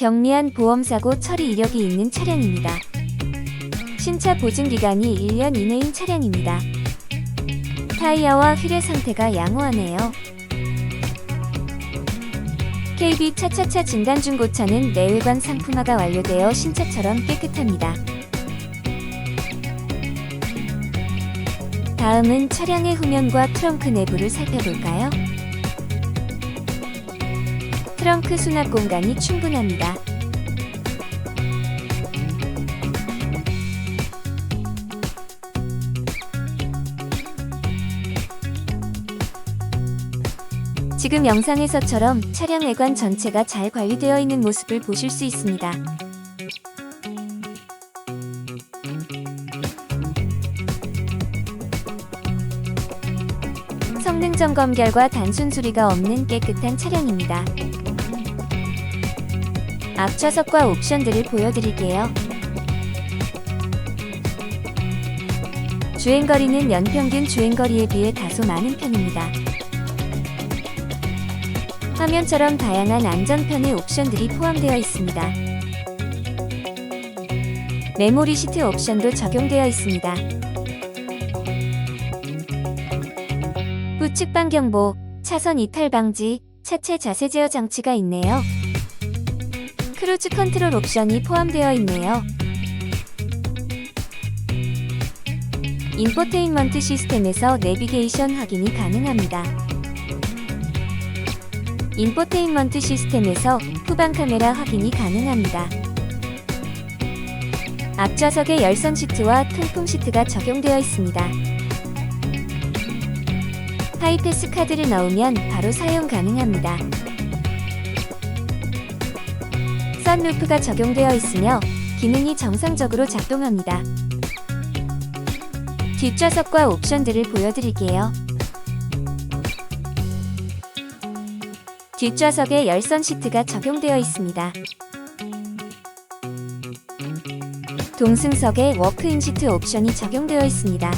경미한 보험사고 처리 이력이 있는 차량입니다. 신차 보증 기간이 1년 이내인 차량입니다. 타이어와 휠의 상태가 양호하네요. KB 차차차 진단중고차는 내외관 상품화가 완료되어 신차처럼 깨끗합니다. 다음은 차량의 후면과 트렁크 내부를 살펴볼까요? 트렁크 수납 공간이 충분합니다. 지금 영상에서처럼 차량 외관 전체가 잘 관리되어 있는 모습을 보실 수 있습니다. 성능 점검 결과 단순 수리가 없는 깨끗한 차량입니다. 앞 좌석과 옵션들을 보여드릴게요. 주행거리는 연평균 주행거리에 비해 다소 많은 편입니다. 화면처럼 다양한 안전편의 옵션들이 포함되어 있습니다. 메모리 시트 옵션도 적용되어 있습니다. 우측 방 경보, 차선 이탈 방지, 차체 자세 제어 장치가 있네요. 크루즈 컨트롤 옵션이 포함되어 있네요. 인포테인먼트 시스템에서 내비게이션 확인이 가능합니다. 인포테인먼트 시스템에서 후방 카메라 확인이 가능합니다. 앞좌석에 열선 시트와 통풍 시트가 적용되어 있습니다. 하이패스 카드를 넣으면 바로 사용 가능합니다. 선루프가 적용되어 있으며 기능이 정상적으로 작동합니다. 뒷좌석과 옵션들을 보여드릴게요. 뒷좌석에 열선 시트가 적용되어 있습니다. 동승석에 워크인 시트 옵션이 적용되어 있습니다.